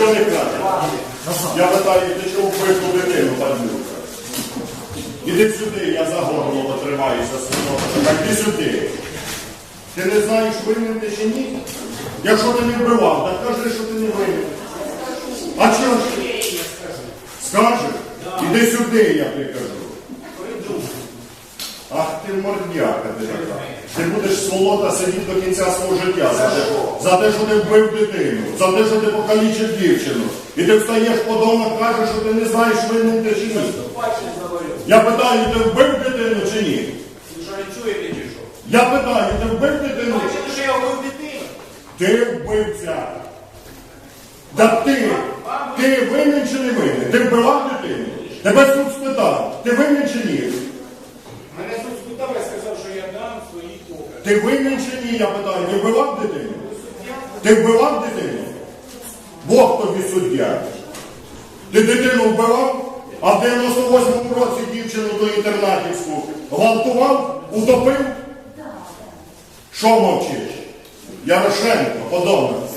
Нічого не каже. Я питаю, ти чого вбив ту дитину, падлюка? Іди сюди, я за горло потримаюся свого. Так іди сюди. Ти не знаєш, винен ти чи ні? Якщо ти не вбивав, так кажи, що ти не винен. А чого ж? Скажеш? Іди сюди, я тобі кажу. Ах ти мордяка ти. Ти будеш сволота сидіти до кінця свого життя за те, за те, що ти вбив дитину, за те, що ти покалічив дівчину. І ти встаєш подома, кажеш, що ти не знаєш, винен ти чи ні. Я питаю, ти вбив дитину чи ні? Я питаю, ти вбив дитину? Що я вбив дитину? Ти вбивця. Да ти, ти винен чи не винен? Ти вбивав дитину? Тебе суд спитав, ти винен чи ні? Мене суд спитав, я сказав, Ти винен чи ні? Я питаю, ти вбивав дитину? Ти вбивав дитину? Бог тобі суддя. Ти дитину вбивав, а в 98-му році дівчину до інтернатівську гвалтував, утопив? Що мовчиш? Ярошенко, подобається.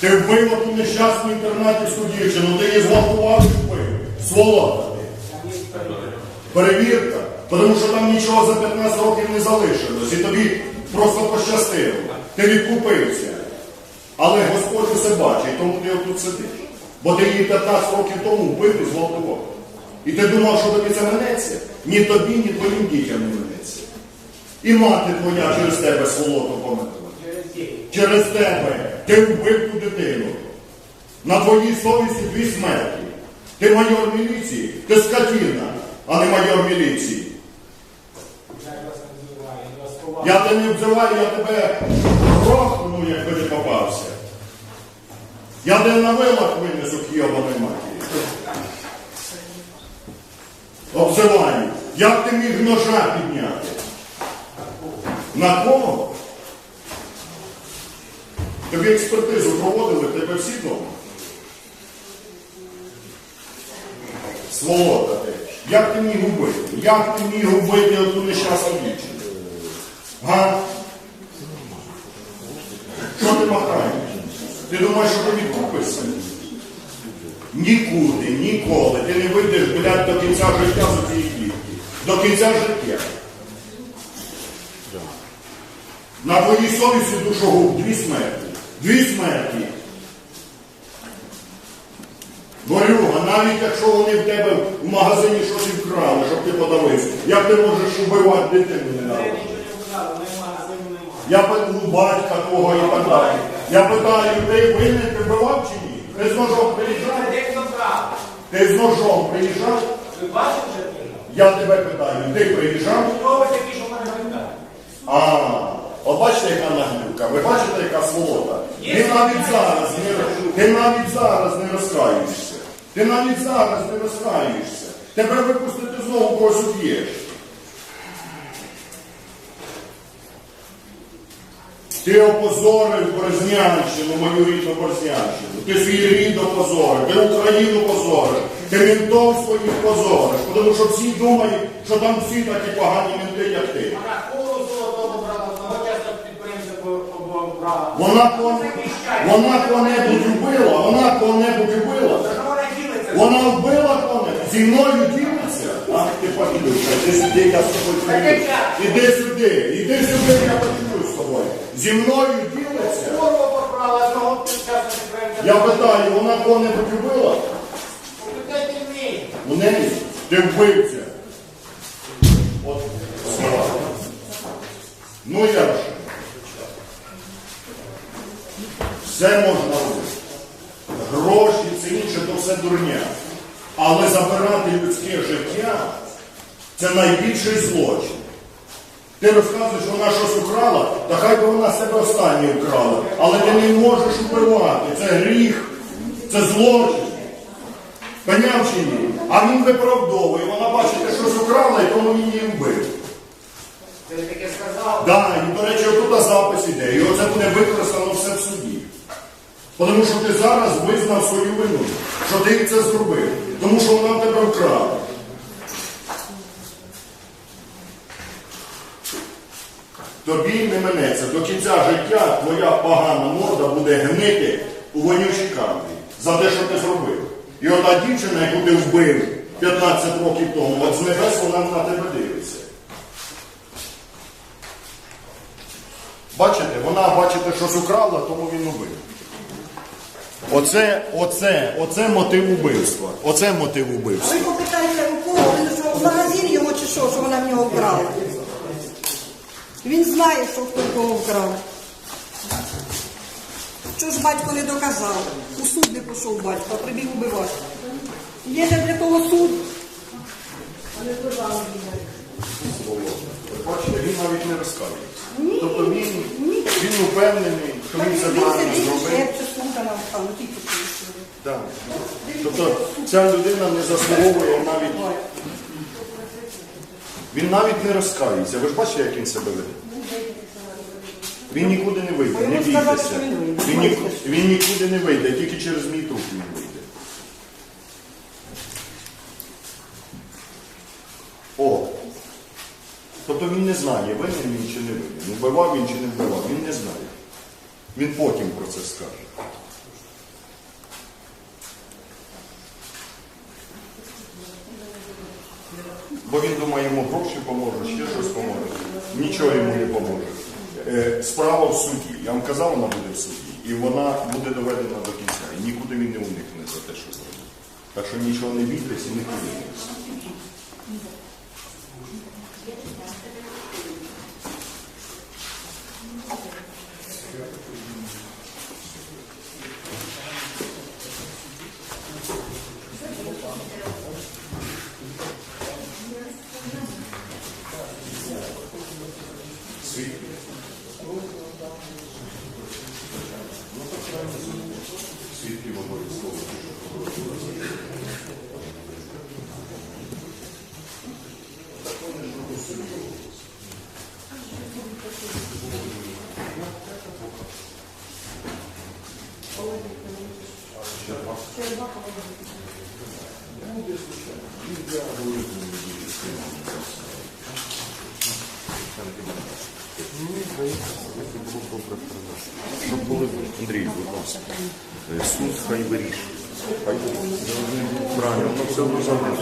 Ти вбив ту нещасну інтернатівську дівчину, ти її зґвалтував і вбив. Сволота. Перевірка, тому що там нічого за 15 років не залишилось, і тобі просто пощастило. Ти відкупився. Але Господь усе бачить, тому ти отут сидиш. Бо ти її 15 років тому вбив і зґвалтував. І ти думав, що тобі це минеться? Ні тобі, ні твоїм дітям не минеться. І мати твоя через тебе сволоту померла. Через тебе ти вбив ту дитину. На твоїй совісті дві смерті. Ти майор міліції, ти скотіна, а не майор міліції. Я тебе не обзиваю, я тебе грохну, якби ти попався. Я тебе на вилах винесу к йобаної матері. Обзиваю. Як ти міг ножа підняти? На кого? Тобі експертизу проводили, тебе всі вдома? Сволота ти. Як ти міг убити? Як ти міг убити оту нещасну дівчину? Га? Що ти махаєш? Ти думаєш, що ти відкупишся? Нікуди, ніколи. Ти не вийдеш, блядь, до кінця життя за цієї квітки. До кінця життя. На твоїй совісті душогуб дві смерті. Дві смерті. Борюга, навіть якщо вони в тебе в магазині щось вкрали, щоб ти подавився, як ти можеш убивати дитину не Я питаю батька твого і так далі. Я питаю, ти винен, ти вбивав чи ні? Ти з ножом приїжджав? Ти з ножом приїжджав? Ви бачите вже? Я тебе питаю, ти приїжджав? А, от бачите, яка нагнюка, ви бачите, яка сволота? Ти навіть зараз не, ти навіть зараз не розкаюєшся. Ти навіть зараз не розкаюєшся. Тебе випустити знову когось уб'єш. Ти опозорив Борзнянщину, мою рідну Борзнянщину. Ти свій рід опозорив, ти Україну позорив, ти ментов своїх позориш. Тому що всі думають, що там всі такі погані менти, як ти. Вона кого- вона кого-небудь убила, вона кого-небудь убила. Вона вбила кого-небудь, зі мною ділиться. Ах ти поділюся, іди сюди, я з тобою. Іди сюди, іди сюди, я поділюсь з тобою. Зі мною ділиться. Я питаю, вона кого-небудь убила? Попитайте в неї. У неї ти вбивця. От слова. Ну я ж. Все можна робити. Гроші, це інше, то все дурня. Але забирати людське життя це найбільший злочин. Ти розказуєш, що вона щось украла, та хай би вона себе останнє вкрала. Але ти не можеш вбивати. Це гріх, це злочин. Поняв чи ні? А він виправдовує, вона бачите, щось украла, і тому її вбив. Ти таке сказав? Да, і, до речі, отут запис іде, і оце буде використано все в суді. Тому що ти зараз визнав свою вину, що ти це зробив, тому що вона тебе вкрала. Тобі не минеться. До кінця життя твоя погана морда буде гнити у вонючій камері. за те, що ти зробив. І ота дівчина, яку ти вбив 15 років тому, от з небес вона на тебе дивиться. Бачите, вона, бачите, щось украла, тому він убив. Оце, оце, оце мотив убивства. Оце мотив убивства. А Ви попитайте у кого, в магазині його чи що, що вона в нього вкрала. Він знає, що хто кого вкрав. Що ж батько не доказав? У суд не пішов батько, а прибіг убивати. Є же для того суд. Бачите, він навіть не розкається. Тобто він, він упевнений, що він це Він правильно зробив. Да. Тобто ця людина не заслуговує навіть. Він навіть не розкається. Ви ж бачите, як він себе веде? Він нікуди не вийде, не бійтеся. Він, ні- він нікуди не вийде, тільки через мій труп він вийде. О. Тобто він не знає, винен він чи не винен. Вбивав він чи не вбивав, він не знає. Він потім про це скаже. Бо він думає, йому гроші поможуть, ще щось поможе. Нічого йому не поможе. Е, Справа в суді. Я вам казав, вона буде в суді. І вона буде доведена до кінця. І нікуди він не уникне за те, що зробив. Так що нічого не бійтесь і не хвилюйтесь. Світ. Свідків обов'язково. Щоб були Андрій, будь ласка. Суд хай вирішує. Правильно, все.